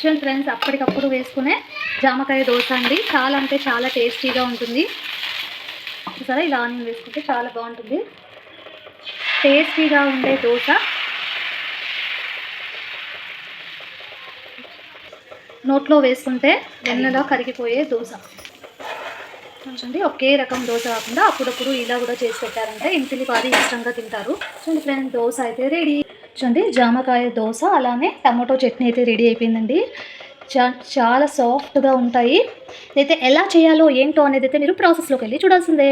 చూడండి ఫ్రెండ్స్ అప్పటికప్పుడు వేసుకునే జామకాయ దోశ అండి. చాలా అంటే చాలా టేస్టీగా ఉంటుంది. సరే ఇలా ఆనియన్ వేసుకుంటే చాలా బాగుంటుంది. టేస్టీగా ఉండే దోశ. నోట్లో వేసుకుంటే వెన్నలో కరిగిపోయే దోశ. చూడండి ఒకే రకం దోశ కాకుండా అప్పుడప్పుడు ఇలా కూడా చేసి పెట్టారంటే ఇంటిని పాది ఇష్టంగా తింటారు. చూడండి ఫ్రెండ్స్ దోశ అయితే రెడీ చూడండి జామకాయ దోశ అలానే టమాటో చట్నీ అయితే రెడీ అయిపోయిందండి. చా చాలా సాఫ్ట్గా ఉంటాయి. అయితే ఎలా చేయాలో ఏంటో అనేది అయితే మీరు ప్రాసెస్లోకి వెళ్ళి చూడాల్సిందే.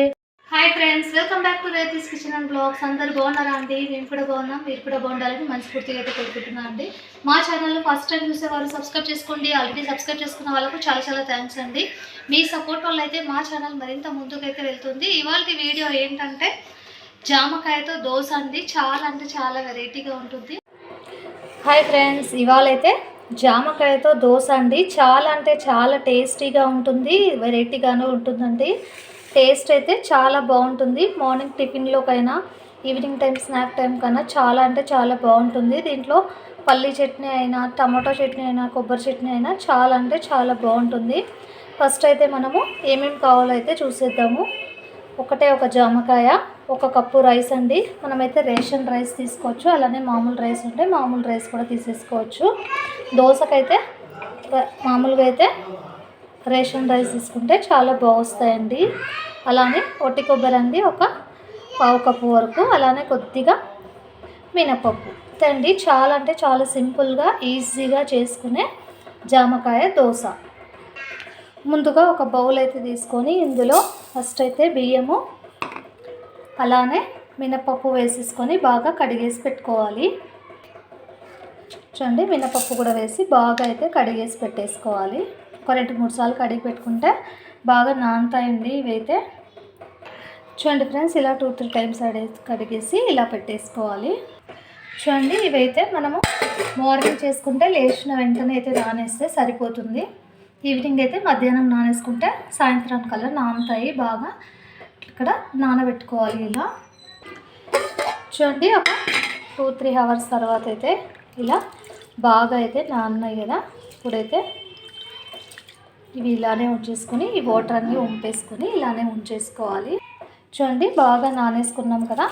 Hi friends welcome back to Rethi's kitchen and blogs. అందరు బాగున్నారా అండి? మేము కూడా బాగున్నాం. మీరు కూడా బాగుండాలని మనస్ఫూర్తిగా అయితే కోరుకుంటున్నాం అండి. మా ఛానల్లో ఫస్ట్ టైం చూసేవారు సబ్స్క్రైబ్ చేసుకోండి. ఆల్రెడీ సబ్స్క్రైబ్ చేసుకున్న వాళ్ళకు చాలా చాలా థ్యాంక్స్ అండి. మీ సపోర్ట్ వల్ల అయితే మా ఛానల్ మరింత ముందుకైతే వెళ్తుంది. ఇవాళ వీడియో ఏంటంటే జామకాయతో దోశ అండి. చాలా అంటే చాలా వెరైటీగా ఉంటుంది. హాయ్ ఫ్రెండ్స్ ఇవాళ అయితే జామకాయతో దోశ అండి. చాలా అంటే చాలా టేస్టీగా ఉంటుంది వెరైటీగానే ఉంటుందండి. టేస్ట్ అయితే చాలా బాగుంటుంది. మార్నింగ్ టిఫిన్లోకైనా ఈవినింగ్ టైం స్నాక్ టైం కన్నా చాలా అంటే చాలా బాగుంటుంది. దీంట్లో పల్లీ చట్నీ అయినా టమాటో చట్నీ అయినా కొబ్బరి చట్నీ అయినా చాలా అంటే చాలా బాగుంటుంది. ఫస్ట్ అయితే మనము ఏమేమి కావాలో అయితే చూసేద్దాము. ఒకటే ఒక జామకాయ ఒక కప్పు రైస్ అండి. మనమైతే రేషన్ రైస్ తీసుకోవచ్చు. అలానే మామూలు రైస్ ఉంటే మామూలు రైస్ కూడా తీసేసుకోవచ్చు. దోశకైతే మామూలుగా అయితే రేషన్ రైస్ తీసుకుంటే చాలా బాగుస్తాయండి. అలానే ఒట్టి కొబ్బరి అండి ఒక పావు కప్పు వరకు. అలానే కొద్దిగా మినపప్పు. అండి చాలా అంటే చాలా సింపుల్గా ఈజీగా చేసుకునే జామకాయ దోశ ముందుగా ఒక బౌల్ అయితే తీసుకొని ఇందులో ఫస్ట్ అయితే బియ్యము అలానే మినపప్పు వేసేసుకొని బాగా కడిగేసి పెట్టుకోవాలి. చూడండి మినపప్పు కూడా వేసి బాగా అయితే కడిగేసి పెట్టేసుకోవాలి. ఒక రెండు మూడు సార్లు కడిగి పెట్టుకుంటే బాగా నానతాయండి ఇవైతే. చూడండి ఫ్రెండ్స్ ఇలా టూ త్రీ టైమ్స్ అడే కడిగేసి ఇలా పెట్టేసుకోవాలి. చూడండి ఇవైతే మనము మార్నింగ్ చేసుకుంటే లేచిన వెంటనే అయితే నానేస్తే సరిపోతుంది. ఈవినింగ్ అయితే మధ్యాహ్నం నానేసుకుంటే సాయంత్రం కల్లా నానుతాయి బాగా. ఇక్కడ నానబెట్టుకోవాలి ఇలా. చూడండి ఒక టూ త్రీ అవర్స్ తర్వాత అయితే ఇలా బాగా అయితే నాన్నాయి కదా. ఇప్పుడైతే ఇవి ఇలానే ఉంచేసుకొని ఈ వాటర్ అన్నీ ఉంపేసుకొని ఇలానే ఉంచేసుకోవాలి. చూడండి బాగా నానేసుకున్నాం కదా.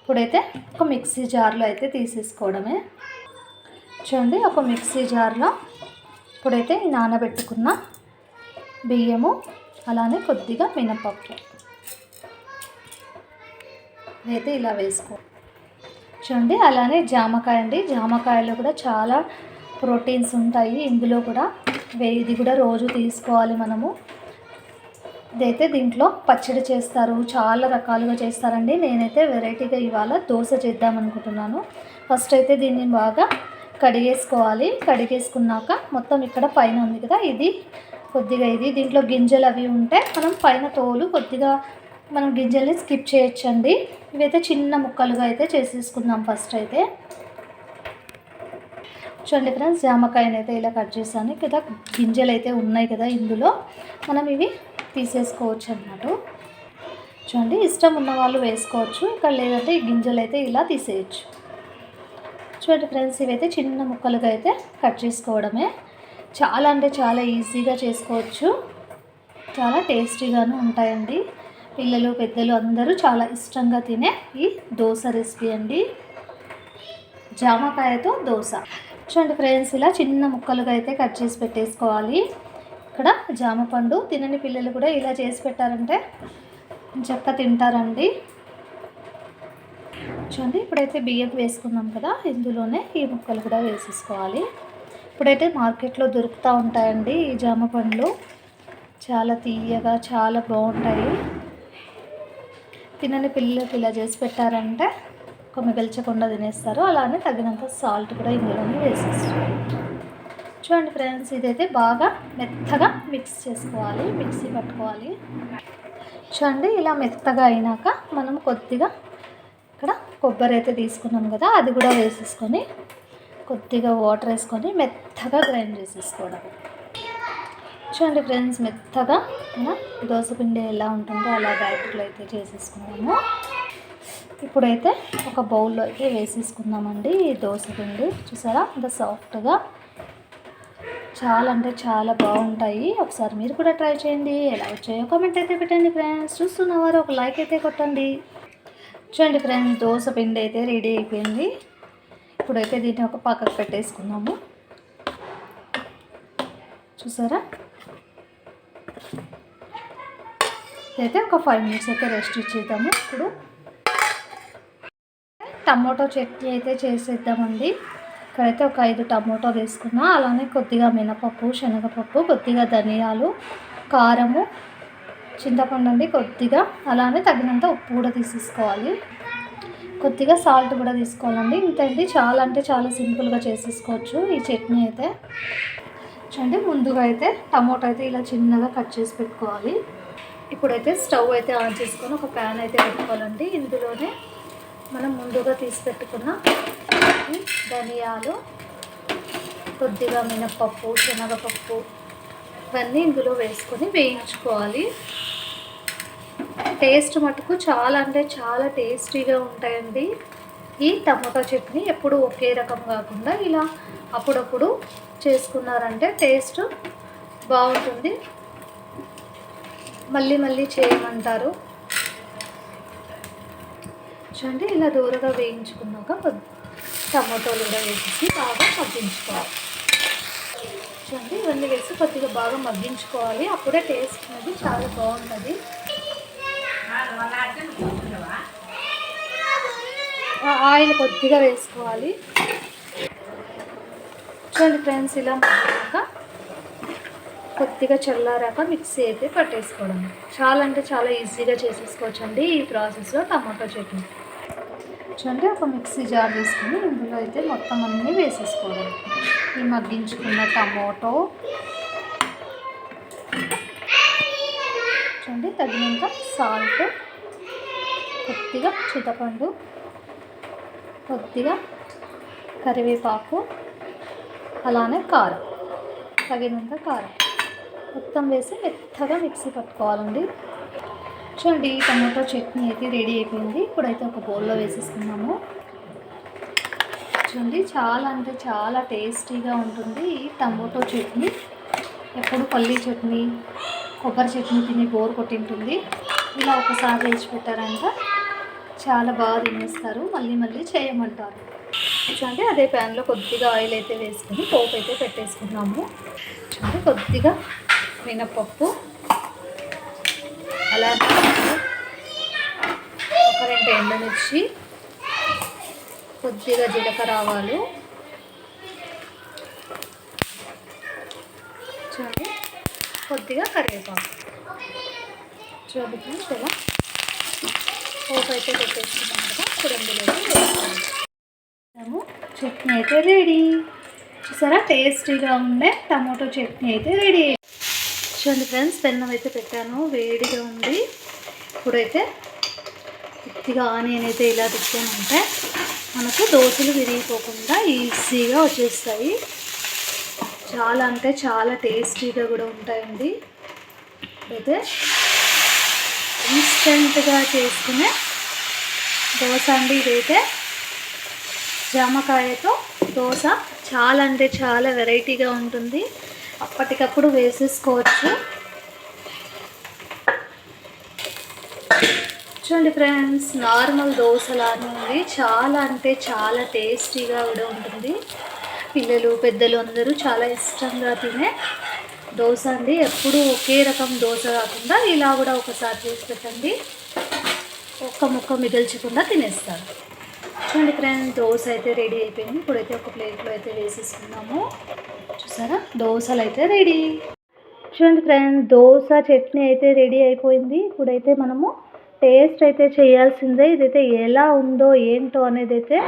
ఇప్పుడైతే ఒక మిక్సీ జార్లో అయితే తీసేసుకోవడమే. చూడండి ఒక మిక్సీ జార్లో ఇప్పుడైతే నానబెట్టుకున్న బియ్యము అలానే కొద్దిగా మినపప్పు. అయితే ఇలా వేసుకో. చూడండి అలానే జామకాయ అండి. జామకాయలో కూడా చాలా ప్రోటీన్స్ ఉంటాయి. ఇందులో కూడా ఇది కూడా రోజు తీసుకోవాలి మనము. ఇదైతే దీంట్లో పచ్చడి చేస్తారు. చాలా రకాలుగా చేస్తారండి. నేనైతే వెరైటీగా ఇవాళ దోశ చేద్దాం అనుకుంటున్నాను. ఫస్ట్ అయితే దీన్ని బాగా కడిగేసుకోవాలి. కడిగేసుకున్నాక మొత్తం ఇక్కడ పైన ఉంది కదా ఇది కొద్దిగా ఇది. దీంట్లో గింజలు అవి ఉంటే మనం పైన తోలు కొద్దిగా మనం గింజల్ని స్కిప్ చేయొచ్చండి. ఇవైతే చిన్న ముక్కలుగా అయితే చేసేసుకుందాం ఫస్ట్ అయితే. చూడండి ఫ్రెండ్స్ జామకాయని అయితే ఇలా కట్ చేశాను. కదా గింజలు అయితే ఉన్నాయి కదా ఇందులో. మనం ఇవి తీసేసుకోవచ్చు అన్నమాట చూడండి ఇష్టం ఉన్న వాళ్ళు వేసుకోవచ్చు. ఇక్కడ లేదంటే ఈ గింజలు అయితే ఇలా తీసేయచ్చు. చూడండి ఫ్రెండ్స్ ఇవైతే చిన్న ముక్కలుగా అయితే కట్ చేసుకోవడమే. చాలా అంటే చాలా ఈజీగా చేసుకోవచ్చు. చాలా టేస్టీగాను ఉంటాయండి. పిల్లలు పెద్దలు అందరూ చాలా ఇష్టంగా తినే ఈ దోశ రెసిపీ అండి. జామకాయతో దోశ. చూడండి ఫ్రెండ్స్ ఇలా చిన్న ముక్కలుగా అయితే కట్ చేసి పెట్టేసుకోవాలి. ఇక్కడ జామ పండు తినని పిల్లలు కూడా ఇలా చేసి పెట్టారంటే చక్క తింటారండి. చూడండి ఇప్పుడైతే బియ్యం వేసుకున్నాం కదా ఇందులోనే ఈ ముక్కలు కూడా వేసేసుకోవాలి. ఇప్పుడైతే మార్కెట్లో దొరుకుతూ ఉంటాయండి ఈ జామ పండ్లు. చాలా తీయగా చాలా బాగుంటాయి. తినని పిల్లలకి ఇలా చేసి పెట్టారంటే ఒక మిగల్చకుండా తినేస్తారు. అలానే తగినంత సాల్ట్ కూడా ఇందులోనే వేసేస్తారు చూడండి ఫ్రెండ్స్ ఇదైతే బాగా మెత్తగా మిక్స్ చేసుకోవాలి మిక్సీ పట్టుకోవాలి. చూడండి ఇలా మెత్తగా అయినాక మనం కొద్దిగా కొబ్బరి అయితే తీసుకున్నాం కదా అది కూడా వేసేసుకొని కొద్దిగా వాటర్ వేసుకొని మెత్తగా గ్రైండ్ చేసేసుకోవడం. చూడండి ఫ్రెండ్స్ మెత్తగా ఇలా దోసపిండి ఎలా ఉంటుందో అలా బ్యాటర్లో అయితే చేసేసుకున్నాము. ఇప్పుడైతే ఒక బౌల్లో అయితే వేసేసుకుందామండి ఈ దోశపిండి చూసారా? అంత సాఫ్ట్గా. చాలా అంటే చాలా బాగుంటాయి. ఒకసారి మీరు కూడా ట్రై చేయండి. ఎలా వచ్చాయో కామెంట్ అయితే పెట్టండి ఫ్రెండ్స్. చూస్తున్నవారు ఒక లైక్ అయితే కొట్టండి. చూడండి ఫ్రెండ్స్ దోశ పిండి అయితే రెడీ అయిపోయింది. ఇప్పుడైతే దీన్ని ఒక పక్కకు పెట్టేసుకున్నాము చూసారా? అయితే ఒక ఫైవ్ మినిట్స్ అయితే రెస్ట్ ఇచ్చేద్దాము ఇప్పుడు. టమోటో చట్నీ అయితే చేసేద్దామండి. ఇక్కడైతే ఒక ఐదు టమోటో వేసుకున్నా అలానే కొద్దిగా మినపప్పు శనగపప్పు కొద్దిగా ధనియాలు కారము చింతపండు అండి కొద్దిగా అలానే తగినంత ఉప్పు కూడా తీసేసుకోవాలి. కొద్దిగా సాల్ట్ కూడా తీసుకోవాలండి. ఇంతండి చాలా అంటే చాలా సింపుల్గా చేసేసుకోవచ్చు ఈ చట్నీ అయితే. చూడండి ముందుగా అయితే టమోటో అయితే ఇలా చిన్నగా కట్ చేసి పెట్టుకోవాలి. ఇప్పుడైతే స్టవ్ అయితే ఆన్ చేసుకొని ఒక ప్యాన్ అయితే పెట్టుకోవాలండి. ఇందులోనే మనం ముందుగా తీసి పెట్టుకున్న ధనియాలు కొద్దిగా మినపప్పు శనగపప్పు ఇవన్నీ ఇందులో వేసుకొని వేయించుకోవాలి. టేస్ట్ మటుకు చాలా అంటే చాలా టేస్టీగా ఉంటాయండి. ఈ టమాటో చట్నీ ఎప్పుడు ఒకే రకం కాకుండా ఇలా అప్పుడప్పుడు చేసుకున్నారంటే టేస్ట్ బాగుంటుంది. మళ్ళీ మళ్ళీ చేయమంటారు. చూడండి ఇలా దూరగా వేయించుకున్నాక టమాటోలు కూడా వేసేసి బాగా పట్టించుకోవాలి చూడండి. ఇవన్నీ వేసి కొద్దిగా బాగా మగ్గించుకోవాలి. అప్పుడే టేస్ట్ అనేది చాలా బాగుంటుంది. ఆయిల్ కొద్దిగా వేసుకోవాలి. చూడండి ఫ్రెండ్స్ ఇలా మగ్గాక కొద్దిగా చల్లారాక మిక్సీ అయితే పట్టేసుకోవడం. చాలా అంటే చాలా ఈజీగా చేసేసుకోవచ్చు అండి ఈ ప్రాసెస్లో టమాటో చట్నీ. చూడండి ఒక మిక్సీ జార్ తీసుకొని ఇందులో అయితే మొత్తం అన్నీ వేసేసుకోవడం ఈ మగ్గించుకున్న టమాటో. చూడండి తగినంత సాల్ట్. కొద్దిగా చింతపండు. కొద్దిగా కరివేపాకు. అలానే కారం. తగినంత కారం. మొత్తం వేసి మెత్తగా మిక్సీ పట్టుకోవాలండి. చూడండి టమాటో చట్నీ అయితే రెడీ అయిపోయింది. ఇప్పుడైతే ఒక బౌల్లో వేసేసుకున్నాము చూడండి చాలా అంటే చాలా టేస్టీగా ఉంటుంది. ఈ చట్నీ ఎప్పుడు పల్లీ చట్నీ కొబ్బరి చట్నీ తిని బోర్ కొట్టింటుంది. ఇలా ఒకసారి వేసి పెట్టారంట. చాలా బాగా తినేస్తారు. మళ్ళీ మళ్ళీ చేయమంటారు. అంటే అదే ప్యాన్లో కొద్దిగా ఆయిల్ అయితే వేసుకుని పోపు అయితే పెట్టేసుకున్నాము. చూడండి కొద్దిగా మినపప్పు అలాగే ఒక రెండు ఎండుమిర్చి కొద్దిగా జీలకర్ర ఆవాలు చూడండి. కొద్దిగా కరివేపాకు. చూడండి ఫ్రెండ్స్ ఇలా పోపు అయితే పెట్టేసుకున్నాం కదా ఇప్పుడు చట్నీ అయితే రెడీ. చూసారా? టేస్టీగా ఉండే టమాటో చట్నీ అయితే రెడీ. చూడండి ఫ్రెండ్స్ పెన్నం అయితే పెట్టాను వేడిగా ఉంది. ఇప్పుడైతే కొద్దిగా ఆనియన్ అయితే ఇలా తిప్పామంటే మనకు దోశలు విరిగిపోకుండా ఈజీగా వచ్చేస్తాయి. చాలా అంటే చాలా టేస్టీగా కూడా ఉంటాయండి. అయితే ఇన్స్టెంట్గా చేసుకునే దోశ అండి ఇదైతే. జామకాయతో దోశ చాలా అంటే చాలా వెరైటీగా ఉంటుంది. అప్పటికప్పుడు వేసేసుకోవచ్చు. చూడండి ఫ్రెండ్స్ నార్మల్ దోశలానే ఉంది. చాలా అంటే చాలా టేస్టీగా కూడా ఉంటుంది. పిల్లలు పెద్దలు అందరూ చాలా ఇష్టంగా తినే దోశ అండి. ఎప్పుడూ ఒకే రకం దోశ కాకుండా ఇలా కూడా ఒకసారి చేసి పెట్టండి. ఒక్క ముక్క మిగిల్చకుండా తినేస్తారు. చూడండి ఫ్రెండ్స్ దోశ అయితే రెడీ అయిపోయింది. ఇప్పుడైతే ఒక ప్లేట్లో అయితే వేసేసుకున్నాము. చూసారా? దోశలు అయితే రెడీ చూడండి ఫ్రెండ్స్ దోశ చట్నీ అయితే రెడీ అయిపోయింది. ఇప్పుడైతే మనము టేస్ట్ అయితే చేయాల్సిందే. ఇదైతే ఎలా ఉందో ఏంటో అనేది అయితే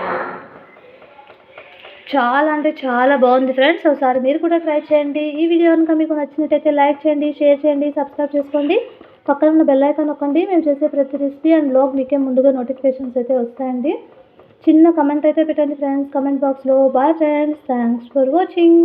చాలా అంటే చాలా బాగుంది ఫ్రెండ్స్. ఒకసారి మీరు కూడా ట్రై చేయండి. ఈ వీడియో కనుక మీకు నచ్చినట్టయితే లైక్ చేయండి షేర్ చేయండి సబ్స్క్రైబ్ చేసుకోండి. పక్కన ఉన్న బెల్ ఐకాన్ నొక్కండి. మేము చేసే ప్రతి రెసిపీ అండ్ బ్లాగ్ మీకే ముందుగా నోటిఫికేషన్స్ అయితే వస్తాయండి. చిన్న కమెంట్ అయితే పెట్టండి ఫ్రెండ్స్. కమెంట్ బాక్స్లో bye friends thanks for watching